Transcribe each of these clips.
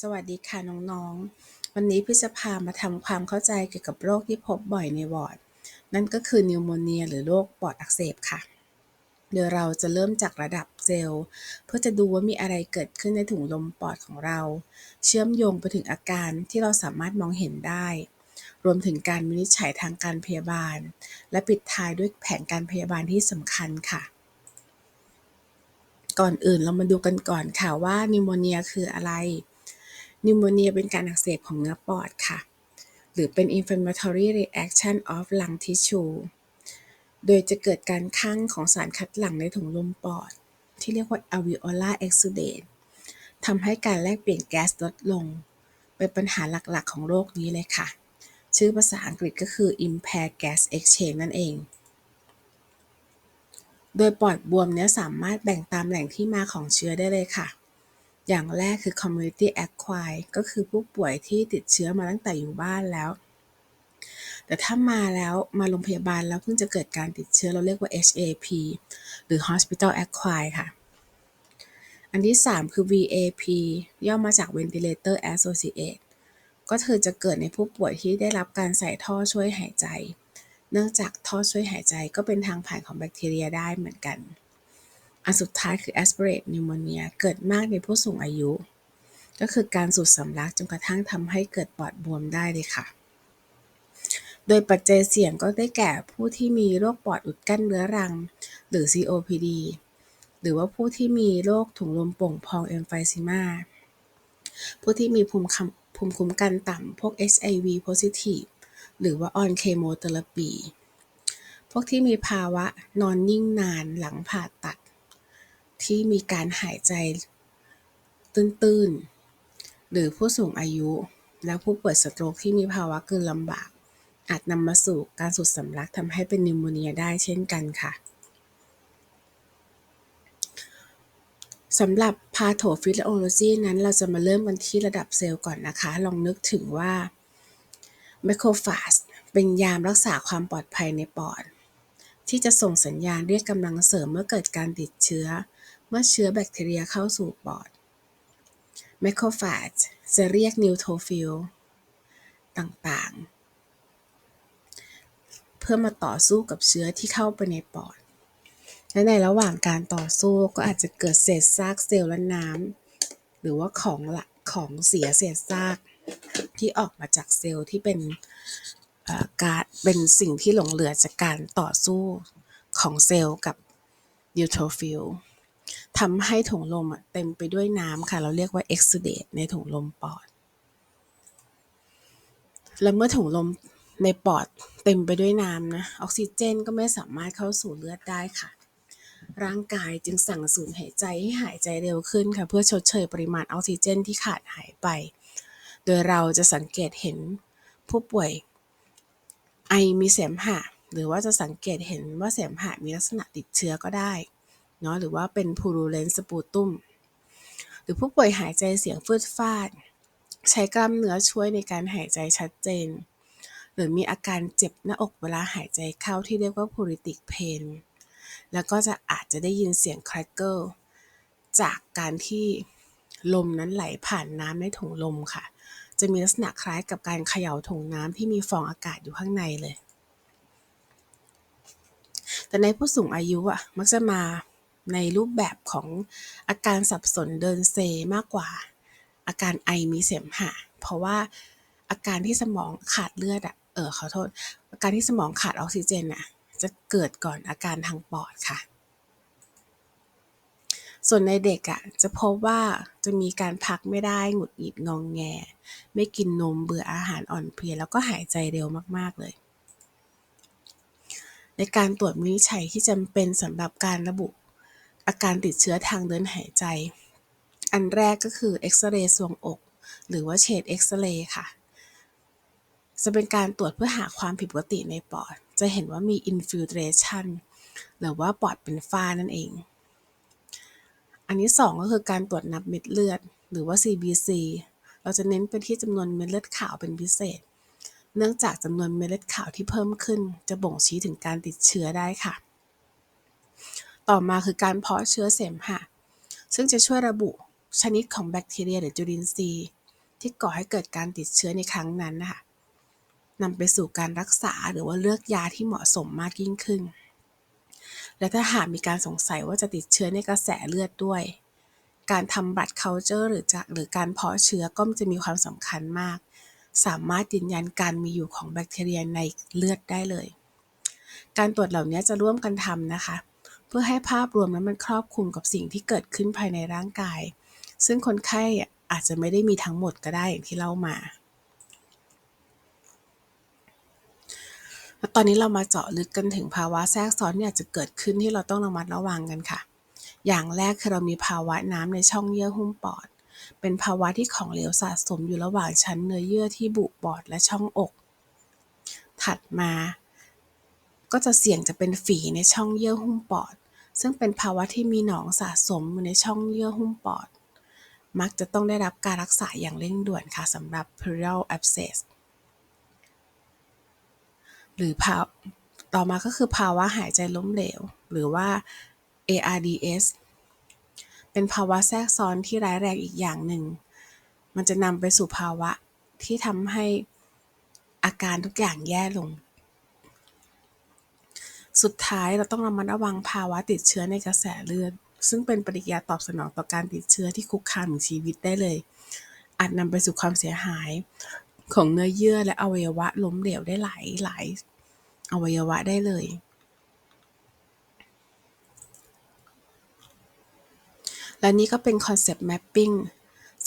สวัสดีค่ะน้องๆ วันนี้พี่จะพามาทำความเข้าใจเกี่ยวกับโรคที่พบบ่อยในวอร์ด นั่นก็คือนิวโมเนียหรือโรคปอดอักเสบค่ะ เดี๋ยวเราจะเริ่มจากระดับเซลล์เพื่อจะดูว่ามีอะไรเกิดขึ้นในถุงลมปอดของเรา เชื่อมโยงไปถึงอาการที่เราสามารถมองเห็นได้ รวมถึงการวินิจฉัยทางการพยาบาล และปิดท้ายด้วยแผนการพยาบาลที่สำคัญค่ะ ก่อนอื่นเรามาดูกันก่อนค่ะว่านิวโมเนียคืออะไร นิวโมเนียเป็นการอักเสบของเนื้อปอดค่ะ หรือเป็น inflammatory reaction of lung tissue โดยจะเกิดการคั่งของสารคัดหลั่งในถุงลมปอด ที่เรียกว่า alveolar exudate ทำให้การแลกเปลี่ยนแก๊สลดลง เป็นปัญหาหลักๆ ของโรคนี้เลยค่ะ ชื่อภาษาอังกฤษก็คือ impaired gas exchange นั่นเอง โดยปอดบวมเนี้ยสามารถแบ่งตามแหล่งที่มาของเชื้อได้เลยค่ะ อย่างแรกคือ community acquired ก็คือผู้ป่วยที่ติดเชื้อมาตั้งแต่อยู่บ้านแล้ว แต่ถ้ามาแล้วมาโรงพยาบาลแล้วเพิ่งจะเกิดการติดเชื้อเราเรียกว่า HAP หรือ hospital acquired ค่ะ อันที่ 3 คือ VAP ย่อมาจาก ventilator associate ก็คือจะเกิดในผู้ป่วยที่ได้รับการใส่ท่อช่วยหายใจ เนื่องจากท่อช่วยหายใจก็เป็นทางผ่านของแบคทีเรียได้เหมือนกัน อันสุดท้ายคือ aspirate pneumonia เกิดมากในผู้สูงอายุ ก็คือการสูดสำลักจนกระทั่งทำให้เกิดปอดบวมได้เลยค่ะ โดยปัจจัยเสี่ยงก็ได้แก่ผู้ที่มีโรคปอดอุดกั้นเรื้อรัง หรือ COPD หรือว่าผู้ที่มีโรคถุงลมโป่งพองเอมไฟซิมาผู้ที่มีภูมิภูมิคุ้มกันต่ำพวก HIV positive หรือว่า on chemotherapy พวกที่มีภาวะนอนนิ่งนานหลังผ่าตัด ที่มีการหายใจตื้นๆ หรือผู้สูงอายุ และผู้ป่วยสโตรกที่มีภาวะกลืนลำบาก อาจนำมาสู่การสูดสำลักทำให้เป็นนิวโมเนียได้เช่นกันค่ะสำหรับพาโถฟิลโอโลจีนั้นเราจะมาเริ่มกันที่ระดับเซลล์ก่อนนะคะ ลองนึกถึงว่าไมโครฟาสเป็นยามรักษาความปลอดภัยในปอด ที่จะส่งสัญญาณเรียกกำลังเสริมเมื่อเกิดการติดเชื้อ เมื่อเชื้อแบคทีเรียเข้าสู่ปอดแมคโครฟาจจะเรียกนิวโทฟิลต่างๆ เพื่อมาต่อสู้กับเชื้อที่เข้าไปในปอด และในระหว่างการต่อสู้ก็อาจจะเกิดเศษซากเซลล์และน้ำหรือว่าของละของเสียเศษซากที่ออกมาจากเซลล์ที่เป็น การเป็นสิ่งที่หลงเหลือจากการต่อสู้ของเซลล์กับนิวโทฟิลทำให้ถุงลมเต็มไปด้วยน้ำค่ะ เราเรียกว่า exudate ในถุงลมปอด แล้วเมื่อถุงลมในปอดเต็มไปด้วยน้ำนะ ออกซิเจนก็ไม่สามารถเข้าสู่เลือดได้ค่ะ ร่างกายจึงสั่งสูดหายใจให้หายใจเร็วขึ้นค่ะ เพื่อชดเชยปริมาณออกซิเจนที่ขาดหายไป โดยเราจะสังเกตเห็นผู้ป่วย ไอมีเสมหะ หรือว่าจะสังเกตเห็นว่าเสมหะมีลักษณะติดเชื้อก็ได้เนาะหรือว่าเป็นพูรูเลนสปูตุมหรือผู้ป่วยหายใจเสียงฟืดฟาด ใช้กล้ามเนื้อช่วยในการหายใจชัดเจน หรือมีอาการเจ็บหน้าอกเวลาหายใจเข้าที่เรียกว่า pruritic pain แล้วก็จะอาจจะได้ยินเสียง crackle จากการที่ลมนั้นไหลผ่านน้ำในถุงลมค่ะ จะมีลักษณะคล้ายกับการเขย่าถุงน้ำที่มีฟองอากาศอยู่ข้างในเลย แต่ในผู้สูงอายุอะมักจะมาในรูปแบบของอาการสับสนเดินเซมากกว่าอาการไอมีเสมหะ เพราะว่าอาการที่สมองขาดเลือดอะ เออขอโทษ อาการที่สมองขาดออกซิเจนอะ จะเกิดก่อนอาการทางปอดค่ะ ส่วนในเด็กอะจะพบว่าจะมีการพักไม่ได้หงุดหงิดงองแง ไม่กินนมเบื่ออาหารอ่อนเพลียแล้วก็หายใจเร็วมากๆเลยในการตรวจวินิจฉัยที่จำเป็นสำหรับการระบุอาการติดเชื้อทางเดินหายใจ อันแรกก็คือเอ็กซเรย์ทรวงอก หรือว่าเฉดเอ็กซเรย์ค่ะ จะเป็นการตรวจเพื่อหาความผิดปกติในปอด จะเห็นว่ามีอินฟิลเทรชันหรือว่าปอดเป็นฝ้านั่นเอง อันที่สองก็คือการตรวจนับเม็ดเลือด หรือว่า CBC เราจะเน้นไปที่จำนวนเม็ดเลือดขาวเป็นพิเศษ เนื่องจากจำนวนเม็ดเลือดขาวที่เพิ่มขึ้น จะบ่งชี้ถึงการติดเชื้อได้ค่ะ ต่อมาคือการเพาะเชื้อเสมหะ ซึ่งจะช่วยระบุชนิดของแบคทีเรียหรือจุลินทรีย์ ที่ก่อให้เกิดการติดเชื้อในครั้งนั้นนะคะนำไปสู่การรักษาหรือว่าเลือกยาที่เหมาะสมมากยิ่งขึ้น และถ้าหากมีการสงสัยว่าจะติดเชื้อในกระแสเลือดด้วย การทำบัตร culture หรือจะหรือการเพาะเชื้อก็จะมีความสำคัญมาก สามารถยืนยันการมีอยู่ของแบคทีเรียในเลือดได้เลย การตรวจเหล่านี้จะร่วมกันทำนะคะ เพื่อให้ภาพรวมนั้นมันครอบคลุมกับสิ่งที่เกิดขึ้นภายในร่างกาย ซึ่งคนไข้อาจจะไม่ได้มีทั้งหมดก็ได้อย่างที่เล่ามา แล้วตอนนี้เรามาเจาะลึกกันถึงภาวะแทรกซ้อนที่อาจจะเกิดขึ้นที่เราต้องระมัดระวังกันค่ะ อย่างแรกคือเรามีภาวะน้ำในช่องเยื่อหุ้มปอด เป็นภาวะที่ของเหลวสะสมอยู่ระหว่างชั้นเนื้อเยื่อที่บุปอดและช่องอก ถัดมา ก็จะเสี่ยงจะเป็นฝีในช่องเยื่อหุ้มปอด ซึ่งเป็นภาวะที่มีหนองสะสมอยู่ในช่องเยื่อหุ้มปอด มักจะต้องได้รับการรักษาอย่างเร่งด่วนค่ะสำหรับ pleural abscess หรือภาวต่อมาก็คือภาวะหายใจล้มเหลว หรือว่า ARDS เป็นภาวะแทรกซ้อนที่ร้ายแรงอีกอย่างหนึ่ง มันจะนำไปสู่ภาวะที่ทำให้อาการทุกอย่างแย่ลง สุดท้ายเราต้องระมัดระวังภาวะติดเชื้อในกระแสเลือด ซึ่งเป็นปฏิกิริยาตอบสนองต่อการติดเชื้อที่คุกคามถึงชีวิตได้เลย อาจนำไปสู่ความเสียหาย ของเนื้อเยื่อและอวัยวะล้มเหลวได้หลายหลายอวัยวะได้เลยและนี่ก็เป็นคอนเซปต์แมปปิ้ง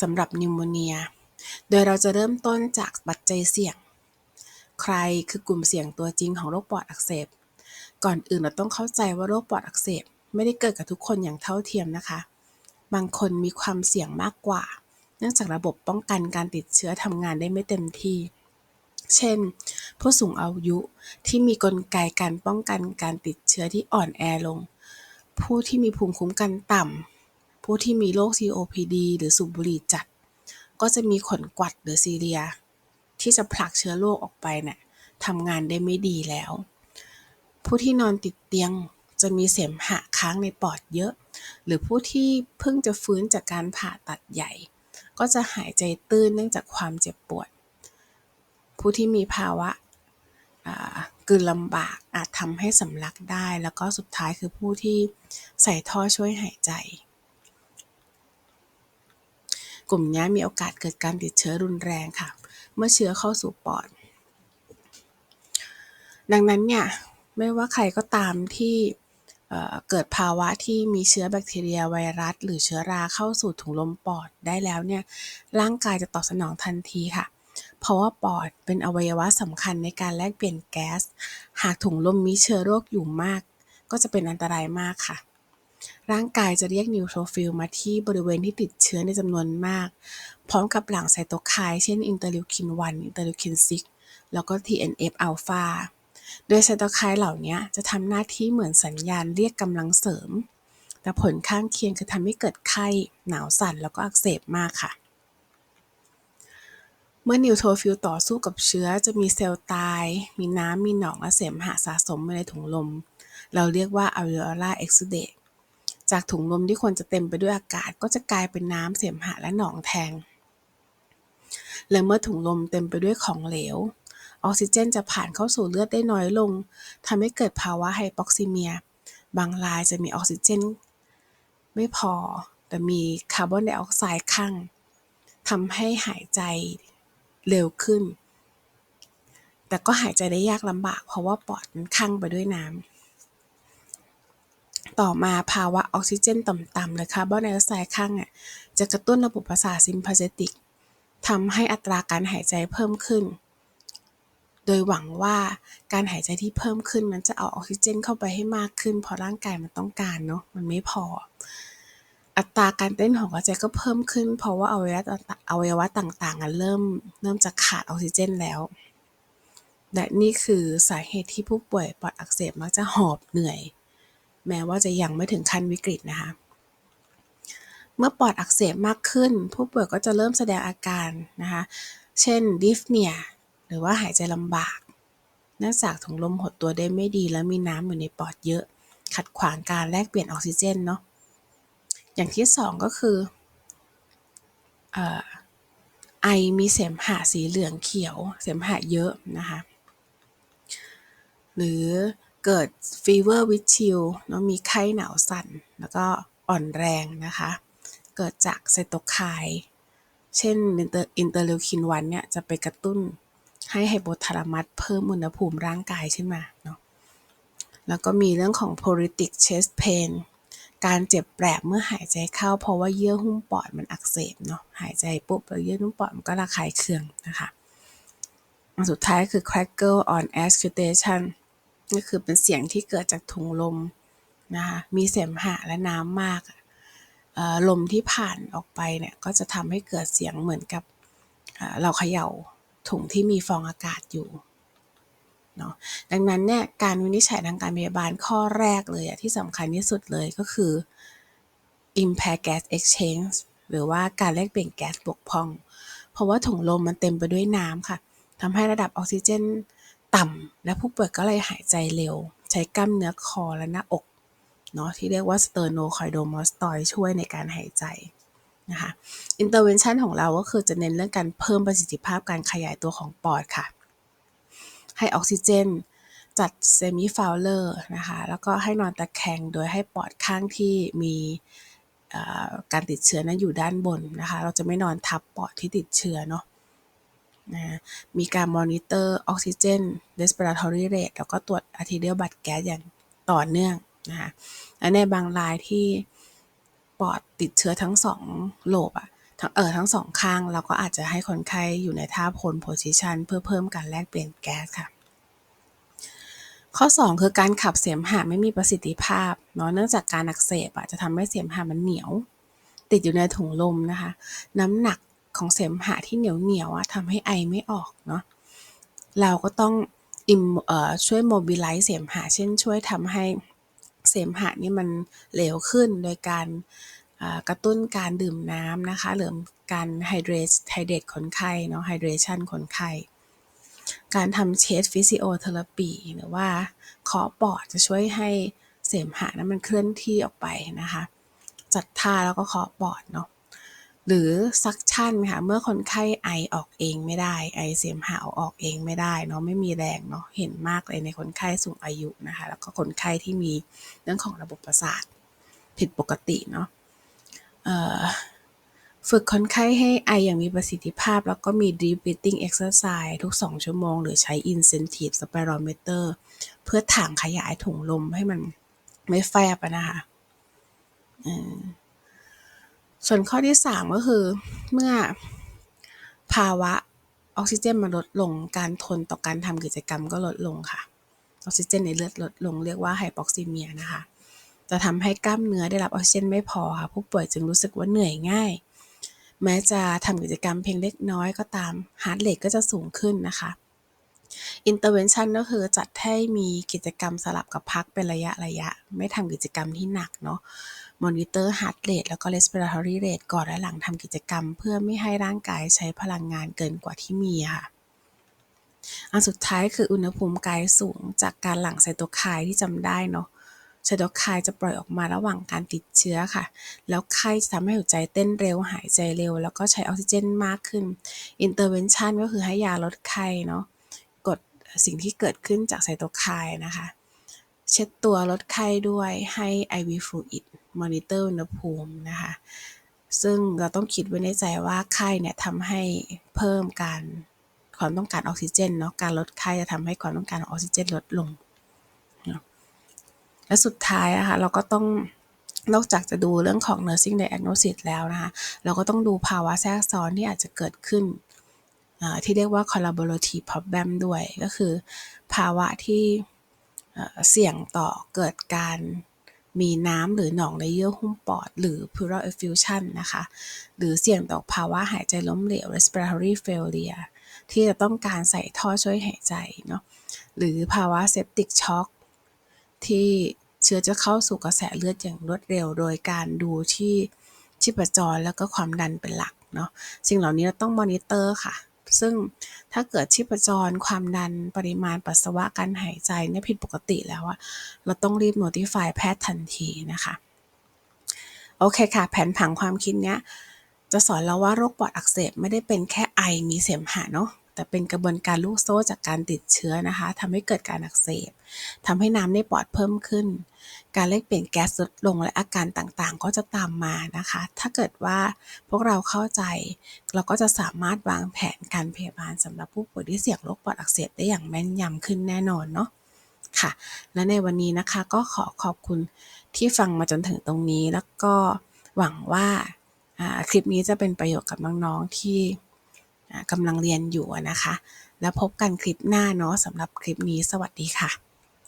สำหรับนิวโมเนีย โดยเราจะเริ่มต้นจากปัจจัยเสี่ยง ใครคือกลุ่มเสี่ยงตัวจริงของโรคปอดอักเสบ ก่อนอื่นเราต้องเข้าใจว่าโรคปอดอักเสบ ไม่ได้เกิดกับทุกคนอย่างเท่าเทียมนะคะ บางคนมีความเสี่ยงมากกว่า เนื่องจากระบบป้องกันการติดเชื้อทำงานได้ไม่เต็มที่ เช่น ผู้สูงอายุที่มีกลไกการป้องกันการติดเชื้อที่อ่อนแอลง ผู้ที่มีภูมิคุ้มกันต่ำ ผู้ที่มีโรค COPD หรือสูบบุหรี่จัด ก็จะมีขนกวัดหรือซีเรีย ที่จะผลักเชื้อโรคออกไปเนะี่ยทำงานได้ไม่ดีแล้ว ผู้ที่นอนติดเตียงจะมีเสมหะค้างในปอดเยอะ หรือผู้ที่เพิ่งจะฟื้นจากการผ่าตัดใหญ่ ก็จะหายใจตื้นเนื่องจากความเจ็บปวด ผู้ที่มีภาวะกืนลำบากอาจทำให้สำลักได้ แล้วก็สุดท้ายคือผู้ที่ใส่ท่อช่วยหายใจ กลุ่มนี้มีโอกาสเกิดการติดเชื้อรุนแรงค่ะ เมื่อเชื้อเข้าสู่ปอด ดังนั้นเนี่ย ไม่ว่าใครก็ตามที่ เกิดภาวะที่มีเชื้อแบคทีเรียไวรัส หรือเชื้อราเข้าสู่ถุงลมปอดได้แล้วเนี่ยร่างกายจะตอบสนองทันทีค่ะ เพราะว่าปอดเป็นอวัยวะสำคัญในการแลกเปลี่ยนแก๊ส หากถุงลมมีเชื้อโรคอยู่มาก ก็จะเป็นอันตรายมากค่ะ ร่างกายจะเรียกนิวโทรฟิลมาที่บริเวณที่ติดเชื้อในจำนวนมาก พร้อมกับหลั่งไซโตไคน์เช่นอินเตอร์ลิวคิน 1 อินเตอร์ลิวคิน 6 แล้วก็ TNF อัลฟา โดยไซโตไคน์เหล่านี้จะทำหน้าที่เหมือนสัญญาณเรียกกำลังเสริม แต่ผลข้างเคียงคือทำให้เกิดไข้ หนาวสั่นแล้วก็อักเสบมากค่ะ เมื่อนิวโทรฟิลต่อสู้กับเชื้อจะมีเซลล์ตาย มีน้ำมีหนองและเสมหะสะสมในถุงลม เราเรียกว่า alveolar exudate จากถุงลมที่ควรจะเต็มไปด้วยอากาศ ก็จะกลายเป็นน้ำเสมหะและหนองแทงและเมื่อถุงลมเต็มไปด้วยของเหลว ออกซิเจนจะผ่านเข้าสู่เลือดได้น้อยลงทำให้เกิดภาวะไฮปอกซิเมีย บางรายจะมีออกซิเจน ไม่พอแต่มีคาร์บอนไดออกไซด์ข้างทำให้หายใจเร็วขึ้น แต่ก็หายใจได้ยากลำบาก เพราะว่าปอดมันข้างไปด้วยน้ำ ต่อมาภาวะออกซิเจนต่ำๆหรือคาร์บอนไดออกไซด์ข้างอะจะกระตุ้นระบบประสาทซิมพาเซติกทำให้อัตราการหายใจเพิ่มขึ้น โดยหวังว่าการหายใจที่เพิ่มขึ้นมันจะเอาออกซิเจนเข้าไปให้มากขึ้น เพราะร่างกายมันต้องการเนาะมันไม่พอ อัตราการเต้นของหัวใจก็เพิ่มขึ้น เพราะว่าอวัยวะอวัยวะต่างๆเริ่มเริ่มจะขาดออกซิเจนแล้ว และนี่คือสาเหตุที่ผู้ป่วยปอดอักเสบมักจะหอบเหนื่อย แม้ว่าจะยังไม่ถึงขั้นวิกฤตนะคะเมื่อปอดอักเสบมากขึ้น ผู้ป่วยก็จะเริ่มแสดงอาการนะคะ เช่นดิฟเนีย หรือว่าหายใจลำบาก เนื่องจากถุงลมหดตัวได้ไม่ดี และมีน้ำอยู่ในปอดเยอะ ขัดขวางการแลกเปลี่ยนออกซิเจนเนาะอย่างที่สองก็คือไอมีเสมหะสีเหลืองเขียว เสมหะเยอะนะคะหรือเกิดฟีเวอร์วิชิลเนาะมีไข้หนาวสั่น แล้วก็อ่อนแรงนะคะ เกิดจากไซโตไคน์เช่นอินเตอร์อินเตอร์เลวคินวันเนี่ยจะไปกระตุ้น ให้ไฮโปทาลามัสเพิ่มอุณหภูมิร่างกายขึ้นมาเนาะแล้วก็มีเรื่องของ pruritic chest pain การเจ็บแปรบเมื่อหายใจเข้า เพราะว่าเยื่อหุ้มปอดมันอักเสบเนาะหายใจปุ๊บแล้วเยื่อหุ้มปอดมันก็ระคายเคืองนะคะอันสุดท้ายคือ crackle on auscultation ก็คือเป็นเสียงที่เกิดจากถุงลมนะคะมีเสมหะและน้ำมากลมที่ผ่านออกไปเนี่ยก็จะทำให้เกิดเสียงเหมือนกับเราเขย่า ถุงที่มีฟองอากาศอยู่เนาะดังนั้นเนี่ยการวินิจฉัยทางการพยาบาลข้อแรกเลยอะที่สำคัญที่สุดเลยก็คือ impair gas exchange หรือว่าการแลกเปลี่ยนแก๊สบกพร่อง เพราะว่าถุงลมมันเต็มไปด้วยน้ำค่ะทำให้ระดับออกซิเจนต่ำและผู้ป่วยก็เลยหายใจเร็ว ใช้กล้ามเนื้อคอและหน้าอกเนาะที่เรียกว่า sternocleidomastoid ช่วยในการหายใจ intervention ของเราก็คือจะเน้นเรื่องการเพิ่มประสิทธิภาพการขยายตัวของปอดค่ะ ให้ออกซิเจน จัดเซมิฟาวเลอร์นะคะ แล้วก็ให้นอนตะแคงโดยให้ปอดข้างที่มีการติดเชื้อนั้นอยู่ด้านบนนะคะ เราจะไม่นอนทับปอดที่ติดเชื้อเนาะนะมีการมอนิเตอร์ออกซิเจน respiratory rate แล้วก็ตรวจอะทิเดียลบัตแก๊สอย่างต่อเนื่องนะคะและในบางรายที่ปอดติดเชื้อทั้งสองโลบอะ เออทั้งสองข้างเราก็อาจจะให้คนไข้อยู่ในท่าพลโพซิชันเพื่อเพิ่มการแลกเปลี่ยนแก๊สค่ะ ข้อ 2 คือการขับเสมหะไม่มีประสิทธิภาพเนาะเนื่องจากการอักเสบอะจะทำให้เสมหะมันเหนียว ติดอยู่ในถุงลมนะคะ น้ำหนักของเสมหะที่เหนียวเหนียวอะทำให้ไอไม่ออกเนาะเราก็ต้องอิมเอ่อช่วยโมบิลไลซ์เสมหะเช่นช่วยทำให้เสมหะนี่มันเหลวขึ้นโดยการ กระตุ้นการดื่มน้ำนะคะหรือการไฮเดรตไฮเดรตคนไข้เนาะไฮเดรชันคนไข้การทำเชสฟิสิโอเทอราปีหรือว่าเคาะปอดจะช่วยให้เสมหะนั้นมันเคลื่อนที่ออกไปนะคะ จัดท่าแล้วก็เคาะปอดเนาะหรือซักชั่นค่ะ เมื่อคนไข้ไอออกเองไม่ได้ ไอเสมหะออกเองไม่ได้เนาะไม่มีแรงเนาะเห็นมากเลยในคนไข้สูงอายุนะคะ แล้วก็คนไข้ที่มีเรื่องของระบบประสาทผิดปกติเนาะ ฝึกคนไข้ให้ไออย่างมีประสิทธิภาพ แล้วก็มี deep breathing exercise ทุก 2 ชั่วโมง หรือใช้ incentive spirometer เพื่อถ่างขยายถุงลมให้มันไม่แฟบนะคะส่วนข้อที่ 3 ก็คือ เมื่อภาวะออกซิเจนมันลดลงการทนต่อการทำกิจกรรมก็ลดลงค่ะ ออกซิเจนในเลือดลดลงเรียกว่าไฮปอกซิเมียนะคะ จะทำให้กล้ามเนื้อได้รับออกซิเจนไม่พอค่ะ ผู้ป่วยจึงรู้สึกว่าเหนื่อยง่าย แม้จะทำกิจกรรมเพียงเล็กน้อยก็ตามฮาร์ดเรทก็จะสูงขึ้นนะคะอินเตอร์เวนชั่นก็คือจัดให้มีกิจกรรมสลับกับพักเป็นระยะระยะ ไม่ทำกิจกรรมที่หนักเนาะมอนิเตอร์ฮาร์ดเรทแล้วก็เรสปิเรทอรี่เรทก่อนและหลังทำกิจกรรม เพื่อไม่ให้ร่างกายใช้พลังงานเกินกว่าที่มีค่ะ อันสุดท้ายคืออุณหภูมิกายสูงจากการหลั่งไซโตไคน์ที่จำได้เนาะ ไซโตไคน์จะปล่อยออกมาระหว่างการติดเชื้อค่ะ แล้วไข้จะทำให้หัวใจเต้นเร็วหายใจเร็ว แล้วก็ใช้ออกซิเจนมากขึ้นอินเตอร์เวนชันก็คือให้ยาลดไข้เนาะกดสิ่งที่เกิดขึ้นจากไซโตไคน์นะคะ เช็ดตัวลดไข้ด้วยให้ IV fluid มอนิเตอร์อุณหภูมินะคะ ซึ่งเราต้องคิดไว้ในใจว่าไข้เนี่ยทำให้เพิ่มการความต้องการออกซิเจนเนาะการลดไข้จะทำให้ความต้องการออกซิเจนลดลง และสุดท้ายนะคะเราก็ต้องนอกจากจะดูเรื่องของ nursing diagnosis แล้วนะคะ เราก็ต้องดูภาวะแทรกซ้อนที่อาจจะเกิดขึ้น ที่เรียกว่า collaborative problem ด้วย ก็คือภาวะที่เสี่ยงต่อเกิดการมีน้ำหรือหนองในเยื่อหุ้มปอด หรือ pleural effusion นะคะ หรือเสี่ยงต่อภาวะหายใจล้มเหลว respiratory failure ที่จะต้องการใส่ท่อช่วยหายใจเนาะ หรือภาวะ septic shock ที่เชื้อจะเข้าสู่กระแสเลือดอย่างรวดเร็ว โดยการดูที่ชีพจรแล้วก็ความดันเป็นหลักเนาะสิ่งเหล่านี้เราต้องมอนิเตอร์ค่ะ ซึ่งถ้าเกิดชีพจรความดันปริมาณปัสสาวะการหายใจเนี่ยผิดปกติแล้วอะเราต้องรีบ notify แพทย์ทันทีนะคะโอเคค่ะ แผนผังความคิดเนี้ยจะสอนเราว่าโรคปอดอักเสบไม่ได้เป็นแค่ไอมีเสมหะเนาะแต่เป็นกระบวนการลูกโซ่จากการติดเชื้อนะคะทำให้เกิดการอักเสบทำให้น้ำในปอดเพิ่มขึ้น การเล่เปลี่ยนแก๊สลดลงและอาการต่างๆ ก็จะตามมานะคะ ถ้าเกิดว่าพวกเราเข้าใจ เราก็จะสามารถวางแผนการพยาบาลสำหรับผู้ป่วยที่เสี่ยงโรคปอดอักเสบได้อย่างแม่นยำขึ้นแน่นอนเนาะค่ะ และในวันนี้นะคะก็ขอขอบคุณที่ฟังมาจนถึงตรงนี้ แล้วก็หวังว่าคลิปนี้จะเป็นประโยชน์กับน้องๆที่ กำลังเรียนอยู่นะคะ แล้วพบกันคลิปหน้าเนาะสำหรับคลิปนี้สวัสดีค่ะ